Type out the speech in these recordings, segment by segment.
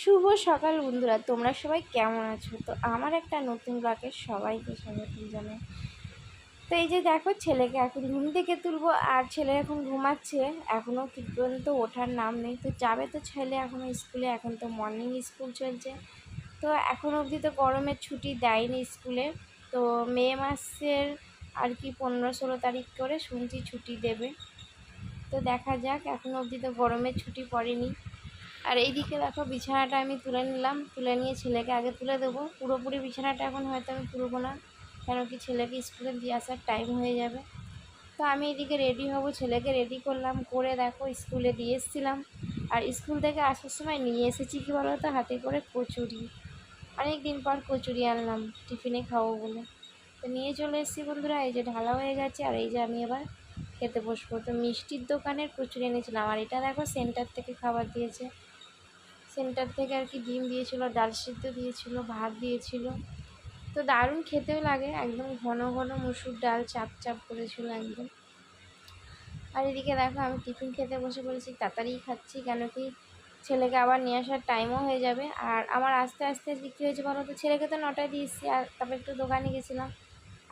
শুভ সকাল বন্ধুরা, তোমরা সবাই কেমন আছো? তো আমার একটা নতুন ব্লগে সবাইকে স্বাগত জানাই। তো এই যে দেখো, ছেলেকে এখন ঘুম থেকে তুলবো, আর ছেলে এখন ঘুমাচ্ছে এখনও ঠিক পর্যন্ত ওঠার নাম নেই। তো যাবে তো ছেলে এখনও স্কুলে, এখন তো মর্নিং স্কুল চলছে। তো এখন অবধি তো গরমের ছুটি দেয়নি স্কুলে। তো মে মাসের আর কি পনেরো ষোলো তারিখ করে শুনছি ছুটি দেবে। তো দেখা যাক, এখন অবধি তো গরমের ছুটি পড়েনি। আর এইদিকে দেখো বিছানাটা আমি তুলে নিলাম। তুলে নিয়ে ছেলেকে আগে তুলে দেবো। পুরোপুরি বিছানাটা এখন হয়তো আমি তুলবো না, কেন কি ছেলেকে স্কুলে দিয়ে আসার টাইম হয়ে যাবে। তো আমি এদিকে রেডি হব, ছেলেকে রেডি করলাম, করে দেখো স্কুলে দিয়ে এসেছিলাম। আর স্কুল থেকে আসার সময় নিয়ে এসেছি কি বলো তো হাতে করে কচুরি। অনেক দিন পর কচুরি আনলাম, টিফিনে খাব বলে। তো নিয়ে চলে এসেছি বন্ধুরা, এই যে ঢালা হয়ে গেছে, আর এই যে আমি এবার খেতে বসবো। তো মিষ্টির দোকানের কচুরি এনেছিলাম, আর এটা দেখো সেন্টার থেকে খাবার দিয়েছে। সেন্টার থেকে আর কি ডিম দিয়েছিল, ডাল সিদ্ধ দিয়েছিল, ভাত দিয়েছিল। তো দারুণ খেতেও লাগে, একদম ঘন ঘন মুসুর ডাল চাপ চাপ করেছিল একদম। আর এদিকে দেখো, আমি টিফিন খেতে বসে পড়েছি, তাড়াতাড়ি খাচ্ছি, কেন কি ছেলেকে আবার নিয়ে আসার টাইমও হয়ে যাবে। আর আমার আস্তে আস্তে কী হয়েছে, বলো তো, ছেলেকে তো নটায় দিয়েছি আর তারপর একটু দোকানে গেছিলাম।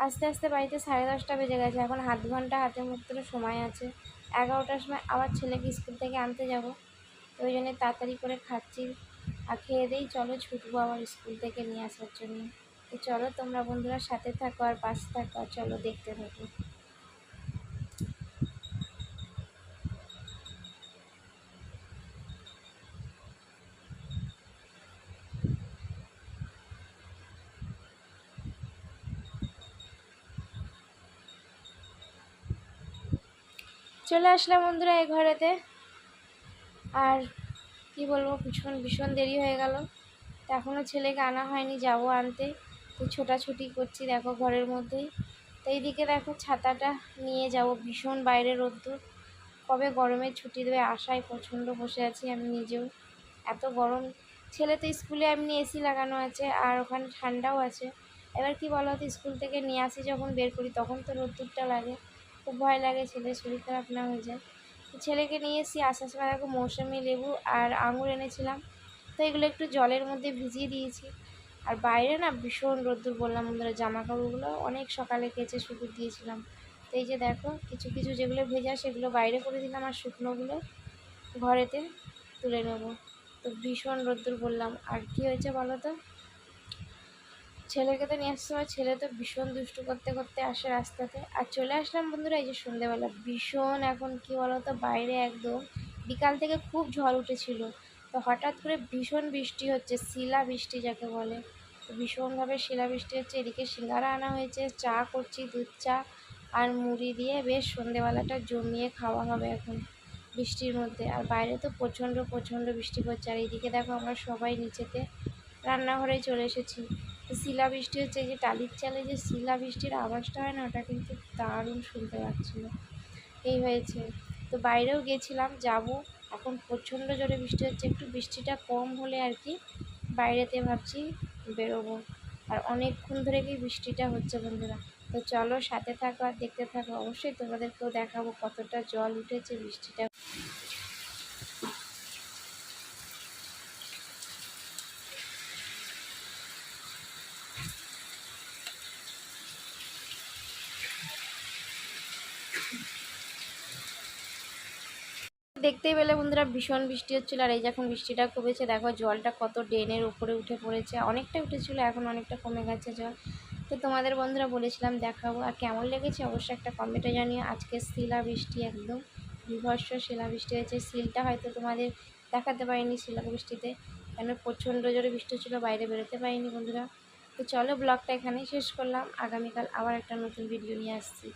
আস্তে আস্তে বাড়িতে সাড়ে দশটা বেজে গেছে, এখন হাত ঘণ্টা হাতে মধ্যে সময় আছে। এগারোটার সময় আবার ছেলেকে স্কুল থেকে আনতে যাব। ওই জন্য তাড়াতাড়ি করে খাচ্ছি। আর খেয়ে দিয়েই চলো ছুটবো আবার স্কুল থেকে নিয়ে আসার জন্য। তো চলো তোমরা বন্ধুরা সাথে থাকো আর পাশে থাকো, আর চলো দেখতে থাকো। চলে আসলাম বন্ধুরা এই ঘরেতে। আর কি বলব, ভীষণ ভীষণ দেরি হয়ে গেল। তো এখনও ছেলেকে আনা হয়নি, যাব আনতে। তো ছোটাছুটি করছি দেখো ঘরের মধ্যেই। তো এইদিকে দেখো ছাতাটা নিয়ে যাব, ভীষণ বাইরে রোদ্দুর। কবে গরমের ছুটি দেবে আশায় প্রচণ্ড বসে আছি আমি নিজেও। এত গরম। ছেলে তো স্কুলে এমনি এসি লাগানো আছে আর ওখানে ঠান্ডাও আছে। এবার কি বলো তো স্কুল থেকে নিয়ে আসি যখন বের করি, তখন তো রোদ্দুরটা লাগে। খুব ভয় লাগে ছেলের শরীর খারাপ না হয়ে যায়। ছেলেকে নিয়ে এসেছি আসার সময় দেখো মৌসুমি লেবু আর আঙুর এনেছিলাম। তো এগুলো একটু জলের মধ্যে ভিজিয়ে দিয়েছি। আর বাইরে না ভীষণ রোদ্দুর, বললাম বন্ধুরা জামা কাপড়গুলো অনেক সকালে কেচে শুকুর দিয়েছিলাম। তো এই যে দেখো, কিছু কিছু যেগুলো ভেজা সেগুলো বাইরে করে দিলাম আর শুকনোগুলো ঘরেতে তুলে নেব। তো ভীষণ রোদ্দুর বললাম। আর কি হয়েছে বলো তো? ছেলেকে তো নিয়ে আসতে সময় ছেলে তো ভীষণ দুষ্টু করতে করতে আসে রাস্তাতে। আর চলে আসলাম বন্ধুরা এই যে সন্ধেবেলা। ভীষণ এখন কি বলতো, বাইরে একদম। বিকাল থেকে খুব ঝড় উঠেছিল। তো হঠাৎ করে ভীষণ বৃষ্টি হচ্ছে, শিলা বৃষ্টি যাকে বলে। ভীষণভাবে শিলা বৃষ্টি হচ্ছে। এদিকে সিঙ্গারা আনা হয়েছে, চা করছি, দুধ, চা আর মুড়ি দিয়ে বেশ সন্ধেবেলাটা জমিয়ে খাওয়া হবে এখন বৃষ্টির মধ্যে। আর বাইরে তো প্রচণ্ড প্রচণ্ড বৃষ্টি পড়ছে। আর এইদিকে দেখো আমরা সবাই নিচেতে রান্নাঘরে চলে এসেছি। শিলা বৃষ্টি হচ্ছে যে টালির চালে যে শিলা বৃষ্টির আওয়াজটা হয় না, ওটা কিন্তু দারুণ শুনতে পাচ্ছিলো। এই হয়েছে। তো বাইরেও গেছিলাম, যাব। এখন প্রচণ্ড জোরে বৃষ্টি হচ্ছে, একটু বৃষ্টিটা কম হলে আর কি বাইরেতে ভাবছি বেরোবো। আর অনেকক্ষণ ধরে কি বৃষ্টিটা হচ্ছে বন্ধুরা। তো চলো সাথে থাকো আর দেখতে থাকো। অবশ্যই তোমাদেরকেও দেখাবো কতটা জল উঠেছে বৃষ্টিটা। দেখতেই পেলে বন্ধুরা ভীষণ বৃষ্টি হচ্ছিল আর এই যখন বৃষ্টিটা কমেছে, দেখো জলটা কত ড্রেনের উপরে উঠে পড়েছে, অনেকটা উঠেছিল, এখন অনেকটা কমে গেছে জল। তো তোমাদের বন্ধুরা বলেছিলাম দেখাবো, আর কেমন লেগেছে অবশ্যই একটা কমেন্টে জানিয়ে আজকে শিলা বৃষ্টি একদম বিভর্ষ শিলা বৃষ্টি হয়েছে, শিলটা হয়তো তোমাদের দেখাতে পারিনি শিলা বৃষ্টিতে, কেন প্রচণ্ড জোরে বৃষ্টি হচ্ছিল, বাইরে বেরোতে পারিনি বন্ধুরা। তো চলো ব্লগটা এখানেই শেষ করলাম, আগামীকাল আবার একটা নতুন ভিডিও নিয়ে আসছি।